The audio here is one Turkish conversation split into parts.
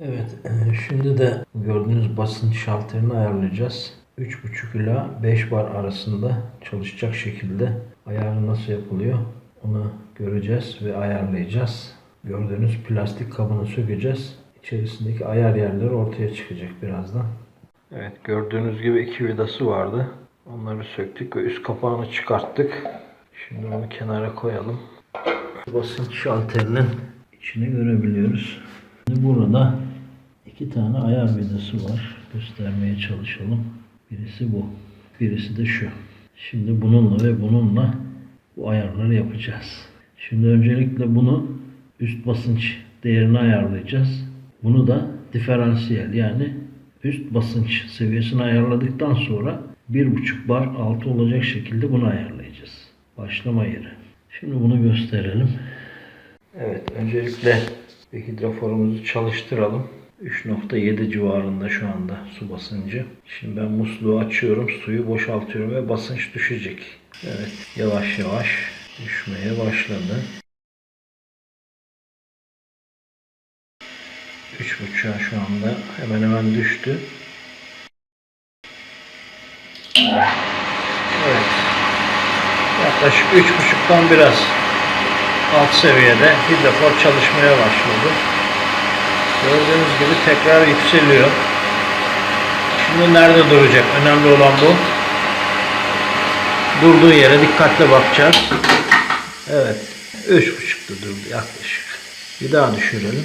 Evet, şimdi de gördüğünüz basınç şalterini ayarlayacağız. 3.5 ila 5 bar arasında çalışacak şekilde ayarı nasıl yapılıyor onu göreceğiz ve ayarlayacağız. Gördüğünüz plastik kabını sökeceğiz. İçerisindeki ayar yerleri ortaya çıkacak birazdan. Evet, gördüğünüz gibi iki vidası vardı. Onları söktük ve üst kapağını çıkarttık. Şimdi onu kenara koyalım. Basınç şalterinin içini görebiliyoruz. Şimdi burada iki tane ayar vidası var. Göstermeye çalışalım. Birisi bu. Birisi de şu. Şimdi bununla ve bununla bu ayarları yapacağız. Şimdi öncelikle bunu üst basınç değerini ayarlayacağız. Bunu da diferansiyel yani üst basınç seviyesini ayarladıktan sonra 1.5 bar altı olacak şekilde bunu ayarlayacağız. Başlama yeri. Şimdi bunu gösterelim. Evet, öncelikle bir hidroforumuzu çalıştıralım. 3.7 civarında şu anda su basıncı. Şimdi ben musluğu açıyorum, suyu boşaltıyorum ve basınç düşecek. Evet, yavaş yavaş düşmeye başladı. 3.5'a şu anda hemen hemen düştü. Evet. Yaklaşık 3.5'tan biraz alt seviyede hidrofor çalışmaya başladı. Gördüğünüz gibi tekrar yükseliyor. Şimdi nerede duracak? Önemli olan bu. Durduğu yere dikkatle bakacağız. Evet. 3.5'ta durdu yaklaşık. Bir daha düşürelim.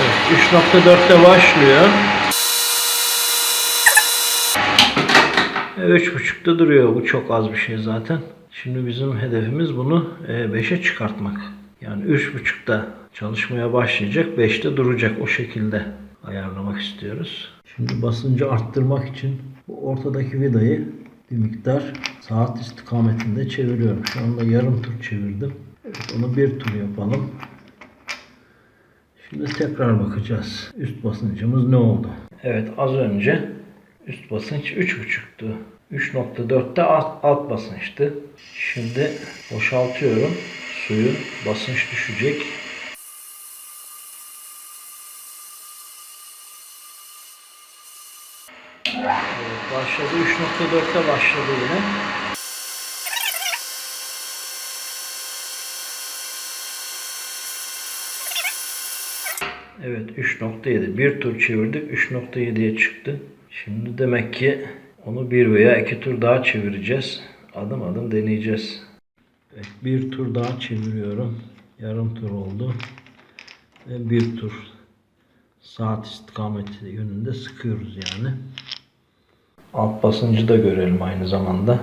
Evet, 3.4'te başlıyor. Evet, 3.5'ta duruyor. Bu çok az bir şey zaten. Şimdi bizim hedefimiz bunu 5'e çıkartmak. Yani 3.5'ta çalışmaya başlayacak, 5'te duracak. O şekilde ayarlamak istiyoruz. Şimdi basıncı arttırmak için bu ortadaki vidayı bir miktar saat istikametinde çeviriyorum. Şu anda yarım tur çevirdim. Evet, onu bir tur yapalım. Şimdi tekrar bakacağız. Üst basıncımız ne oldu? Evet az önce üst basınç 3.5'tu. 3.4'te alt, alt basınçtı. Şimdi boşaltıyorum. Suyu basınç düşecek. Evet, başladı. 3.4'te başladı yine. Evet 3.7. Bir tur çevirdik 3.7'ye çıktı. Şimdi demek ki onu bir veya iki tur daha çevireceğiz. Adım adım deneyeceğiz. Bir tur daha çeviriyorum. Yarım tur oldu. Ve bir tur saat istikameti yönünde sıkıyoruz yani. Alt basıncı da görelim aynı zamanda.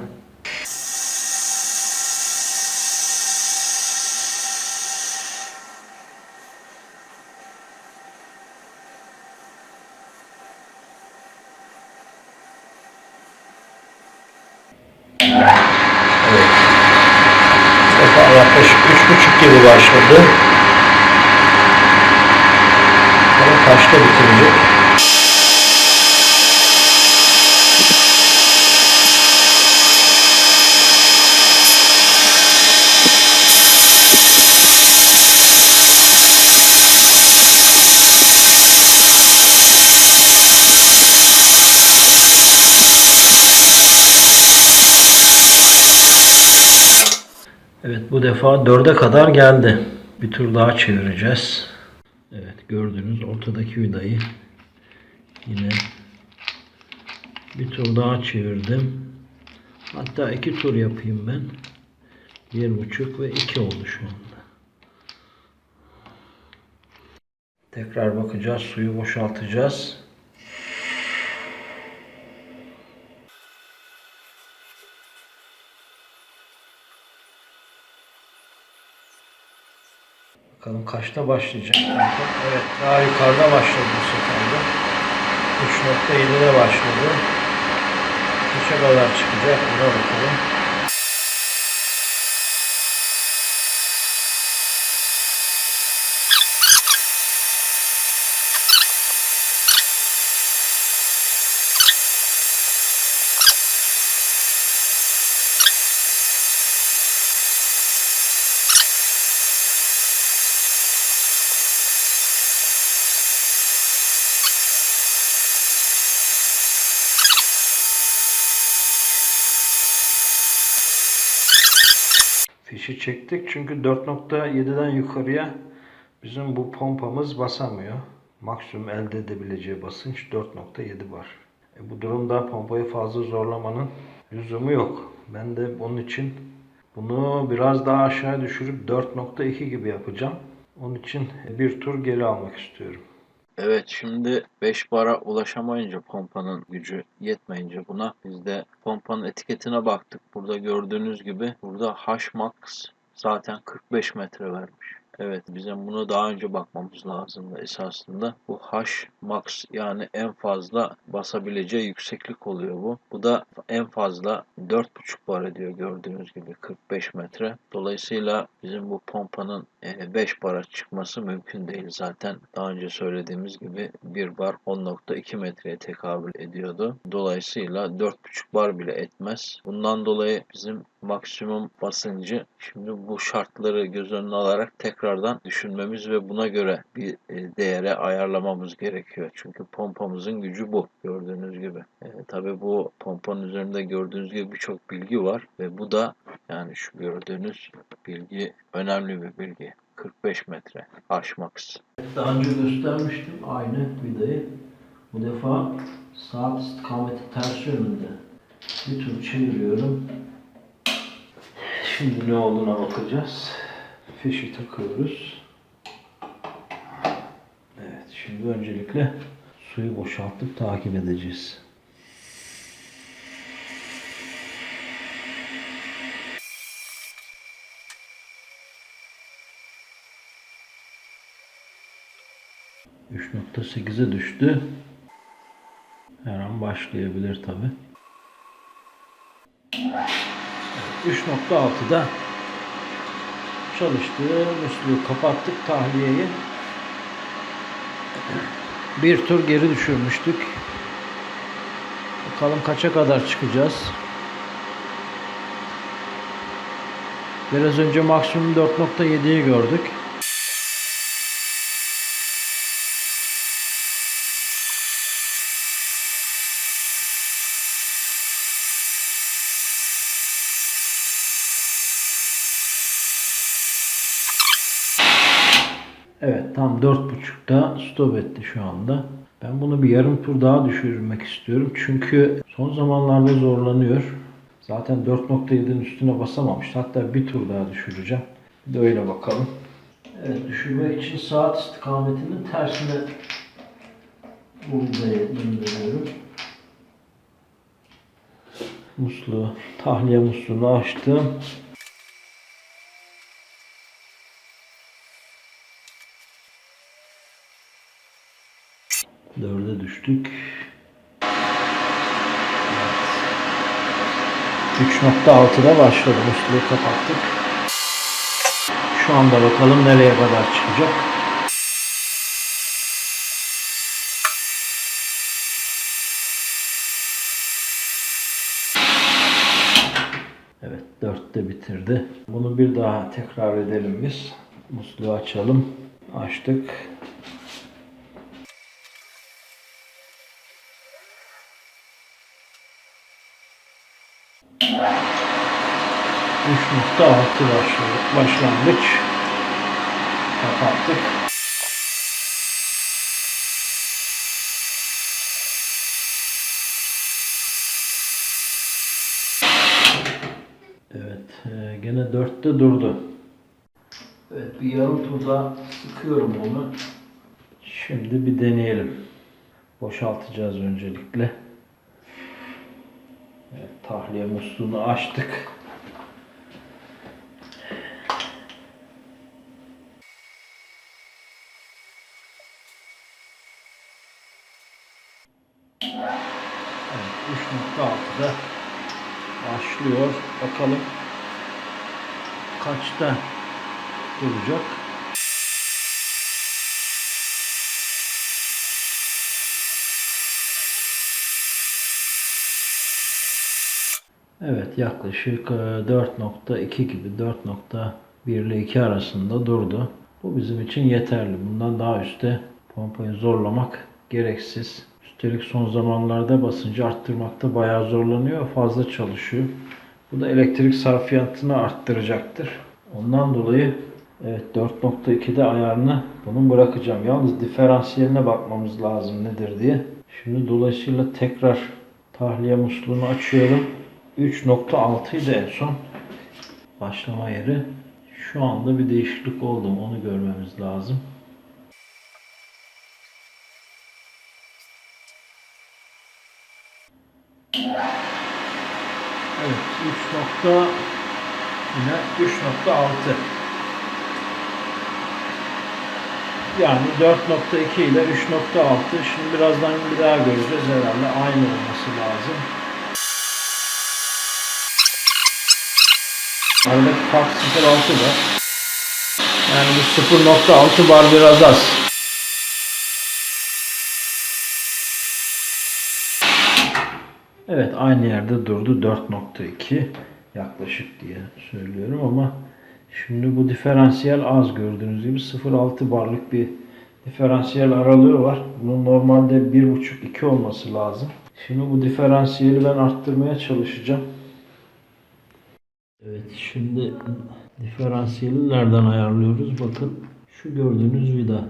Defa yaklaşık üç buçuk gibi başladı. Bakalım kaçta bitirecek? Evet bu defa dörde kadar geldi. Bir tur daha çevireceğiz. Evet gördüğünüz ortadaki vidayı yine bir tur daha çevirdim. Hatta iki tur yapayım ben. Bir buçuk ve iki oldu şu anda. Tekrar bakacağız. Suyu boşaltacağız. Bakalım kaçta başlayacak. Evet daha yukarıda başladı bu sefer de. 3.7'de başladı. Kaça kadar çıkacak buna bakalım. Fişi çektik. Çünkü 4.7'den yukarıya bizim bu pompamız basamıyor. Maksimum elde edebileceği basınç 4.7 var. E bu durumda pompayı fazla zorlamanın lüzumu yok. Ben de onun için bunu biraz daha aşağı düşürüp 4.2 gibi yapacağım. Onun için bir tur geri almak istiyorum. Evet şimdi 5 bara ulaşamayınca pompanın gücü yetmeyince buna biz de pompanın etiketine baktık. Burada gördüğünüz gibi burada H-Max zaten 45 metre vermiş. Evet bizim bunu daha önce bakmamız lazımdı esasında. Bu H-Max yani en fazla basabileceği yükseklik oluyor bu. Bu da en fazla 4.5 bar ediyor gördüğünüz gibi 45 metre. Dolayısıyla bizim bu pompanın e, 5 bara çıkması mümkün değil zaten. Daha önce söylediğimiz gibi 1 bar 10.2 metreye tekabül ediyordu. Dolayısıyla 4.5 bar bile etmez. Bundan dolayı bizim maksimum basıncı şimdi bu şartları göz önüne alarak tekrardan düşünmemiz ve buna göre bir e, değere ayarlamamız gerekiyor. Çünkü pompamızın gücü bu gördüğünüz gibi. E, tabii bu pompanın üzerinde gördüğünüz gibi birçok bilgi var ve bu da yani şu gördüğünüz bilgi önemli bir bilgi. 45 metre H-Max. Daha önce göstermiştim aynı vidayı. Bu defa saat istikameti ters yönünde. Bir tur çeviriyorum. Şimdi ne olduğuna bakacağız. Fişi takıyoruz. Evet, şimdi öncelikle suyu boşaltıp takip edeceğiz. %3.8'e düştü. Her an başlayabilir tabi. 3.6'da çalıştı. Musluğu kapattık tahliyeyi. Bir tur geri düşürmüştük. Bakalım kaça kadar çıkacağız. Biraz önce maksimum 4.7'yi gördük. Evet tam 4.5'da stop etti şu anda. Ben bunu bir yarım tur daha düşürmek istiyorum. Çünkü son zamanlarda zorlanıyor. Zaten 4.7'nin üstüne basamamış. Hatta bir tur daha düşüreceğim. Bir de öyle bakalım. Evet düşürmek için saat istikametinin tersine buradaya döndürüyorum. Musluğu, tahliye musluğunu açtım. Düştük. Evet. 3.6'da başladı. Musluğu kapattık. Şu anda bakalım nereye kadar çıkacak. Evet dörtte bitirdi. Bunu bir daha tekrar edelim biz. Musluğu açalım. Açtık. Üç nokta altı başladı- başlangıç. Kapattık. Evet, e, gene dörtte durdu. Evet, bir yarım turda sıkıyorum bunu. Şimdi bir deneyelim. Boşaltacağız öncelikle. Evet, tahliye musluğunu açtık. Evet, 3.6'da başlıyor. Bakalım kaçta duracak. Evet yaklaşık e, 4.2 gibi 4.1 ile 2 arasında durdu. Bu bizim için yeterli. Bundan daha üstte pompayı zorlamak gereksiz. Üstelik son zamanlarda basıncı arttırmakta bayağı zorlanıyor. Fazla çalışıyor. Bu da elektrik sarfiyatını arttıracaktır. Ondan dolayı evet 4.2'de ayarını bunun bırakacağım. Yalnız diferansiyeline bakmamız lazım nedir diye. Şimdi dolayısıyla tekrar tahliye musluğunu açıyorum. 3.6 idi en son başlama yeri. Şu anda bir değişiklik oldu onu görmemiz lazım. Evet 3 nokta yine 3.6 yani 4.2 ile 3.6 şimdi birazdan bir daha göreceğiz herhalde aynı olması lazım. Aradaki fark 0.6 var. Yani bu 0.6 bar biraz az. Evet aynı yerde durdu 4.2 yaklaşık diye söylüyorum ama şimdi bu diferansiyel az gördüğünüz gibi 0.6 barlık bir diferansiyel aralığı var. Bunun normalde 1.5-2 olması lazım. Şimdi bu diferansiyeli ben arttırmaya çalışacağım. Evet şimdi diferansiyeli nereden ayarlıyoruz? Bakın şu gördüğünüz vida.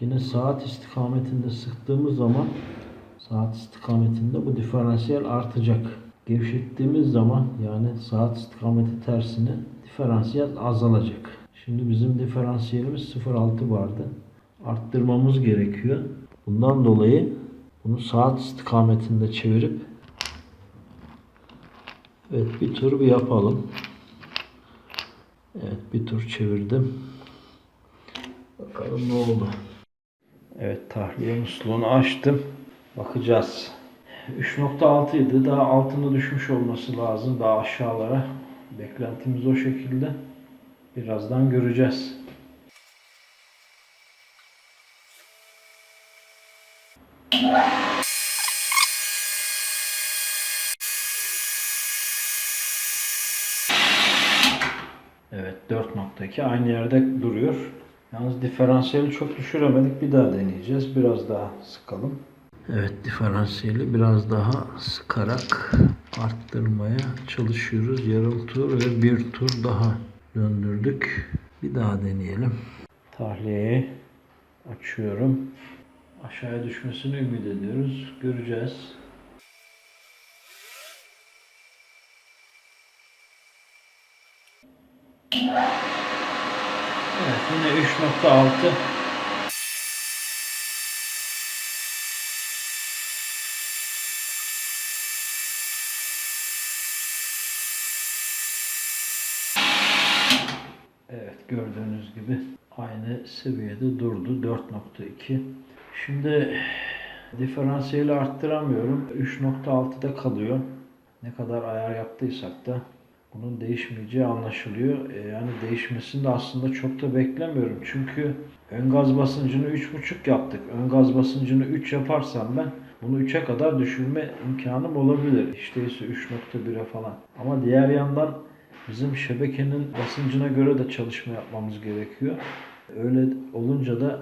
Yine saat istikametinde sıktığımız zaman saat istikametinde bu diferansiyel artacak. Gevşettiğimiz zaman yani saat istikameti tersine diferansiyel azalacak. Şimdi bizim diferansiyelimiz 0.6 vardı. Arttırmamız gerekiyor. Bundan dolayı bunu saat istikametinde çevirip Evet bir tur bir yapalım. Evet bir tur çevirdim. Bakalım ne oldu. Evet tahliye musluğunu açtım. Bakacağız. 3.6 idi. Daha altına düşmüş olması lazım. Daha aşağılara. Beklentimiz o şekilde. Birazdan göreceğiz. Evet 4.2 aynı yerde duruyor. Yalnız diferansiyeli çok düşüremedik. Bir daha deneyeceğiz. Biraz daha sıkalım. Evet diferansiyeli biraz daha sıkarak arttırmaya çalışıyoruz. Yarım tur ve bir tur daha döndürdük. Bir daha deneyelim. Tahliyeyi açıyorum. Aşağıya düşmesini ümit ediyoruz. Göreceğiz. Evet yine 3.6 Evet gördüğünüz gibi aynı seviyede durdu 4.2. Şimdi diferansiyeli arttıramıyorum. 3.6'da kalıyor. Ne kadar ayar yaptıysak da bunun değişmeyeceği anlaşılıyor. E, yani değişmesini de aslında çok da beklemiyorum. Çünkü ön gaz basıncını 3.5 yaptık. Ön gaz basıncını 3 yaparsam ben bunu 3'e kadar düşürme imkanım olabilir. İşte ise 3.1'e falan. Ama diğer yandan bizim şebekenin basıncına göre de çalışma yapmamız gerekiyor. Öyle olunca da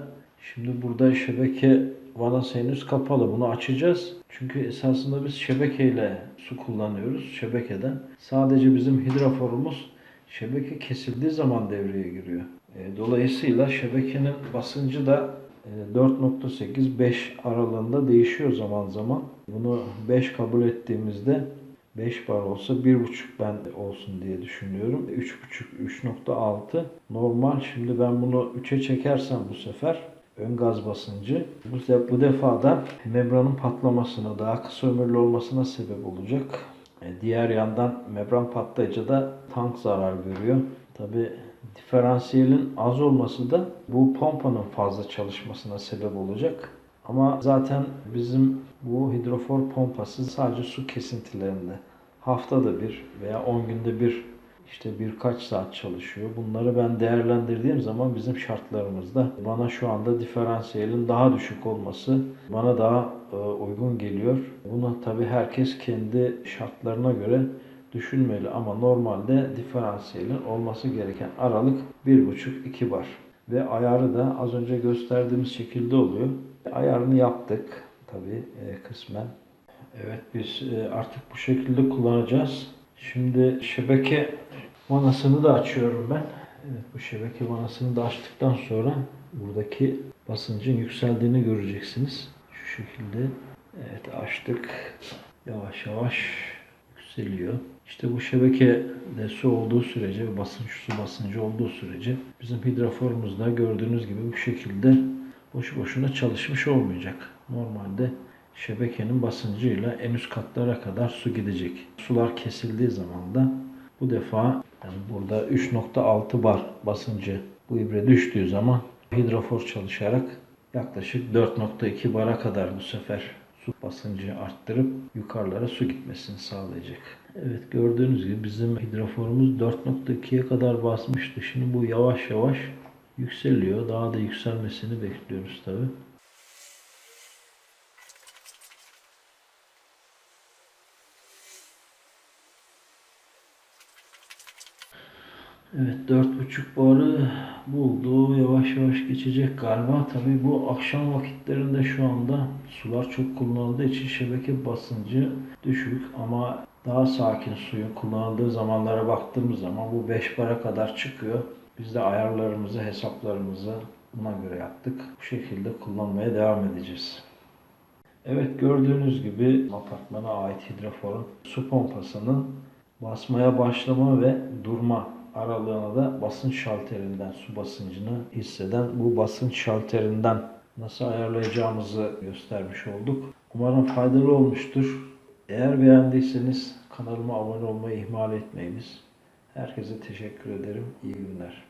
şimdi burada şebeke vanası henüz kapalı. Bunu açacağız. Çünkü esasında biz şebekeyle su kullanıyoruz. Şebekeden. Sadece bizim hidroforumuz şebeke kesildiği zaman devreye giriyor. E, Dolayısıyla şebekenin basıncı da e, 4.8-5 aralığında değişiyor zaman zaman. Bunu 5 kabul ettiğimizde 5 bar olsa 1.5 ben olsun diye düşünüyorum. 3.5 3.6 normal. Şimdi ben bunu 3'e çekersem bu sefer ön gaz basıncı bu, de- bu defa da membranın patlamasına daha kısa ömürlü olmasına sebep olacak. E, Diğer yandan membran patlayınca da tank zarar görüyor. Tabi diferansiyelin az olması da bu pompanın fazla çalışmasına sebep olacak. Ama zaten bizim bu hidrofor pompası sadece su kesintilerinde haftada bir veya 10 günde bir işte birkaç saat çalışıyor. Bunları ben değerlendirdiğim zaman bizim şartlarımızda bana şu anda diferansiyelin daha düşük olması bana daha e, uygun geliyor. Bunu tabi herkes kendi şartlarına göre düşünmeli ama normalde diferansiyelin olması gereken aralık 1,5-2 bar. Ve ayarı da az önce gösterdiğimiz şekilde oluyor. Ayarını yaptık tabi kısmen. Evet biz e, artık bu şekilde kullanacağız. Şimdi şebeke vanasını da açıyorum ben. Evet bu şebeke vanasını da açtıktan sonra buradaki basıncın yükseldiğini göreceksiniz. Şu şekilde evet açtık. Yavaş yavaş yükseliyor. İşte bu şebekede su olduğu sürece basınç su basıncı olduğu sürece bizim hidroforumuz da gördüğünüz gibi bu şekilde boşu boşuna çalışmış olmayacak. Normalde şebekenin basıncıyla en üst katlara kadar su gidecek. Sular kesildiği zaman da bu defa yani burada 3.6 bar basıncı bu ibre düştüğü zaman hidrofor çalışarak yaklaşık 4.2 bara kadar bu sefer su basıncı arttırıp yukarılara su gitmesini sağlayacak. Evet gördüğünüz gibi bizim hidroforumuz 4.2'ye kadar basmıştı. Şimdi bu yavaş yavaş yükseliyor. Daha da yükselmesini bekliyoruz tabi. Evet dört buçuk barı buldu. Yavaş yavaş geçecek galiba. Tabii bu akşam vakitlerinde şu anda sular çok kullanıldığı için şebeke basıncı düşük ama daha sakin suyun kullanıldığı zamanlara baktığımız zaman bu 5 bara kadar çıkıyor. Biz de ayarlarımızı, hesaplarımızı buna göre yaptık. Bu şekilde kullanmaya devam edeceğiz. Evet gördüğünüz gibi apartmana ait hidroforun su pompasının basmaya başlama ve durma aralığına da basınç şalterinden su basıncını hisseden bu basınç şalterinden nasıl ayarlayacağımızı göstermiş olduk. Umarım faydalı olmuştur. Eğer beğendiyseniz kanalıma abone olmayı ihmal etmeyiniz. Herkese teşekkür ederim. İyi günler.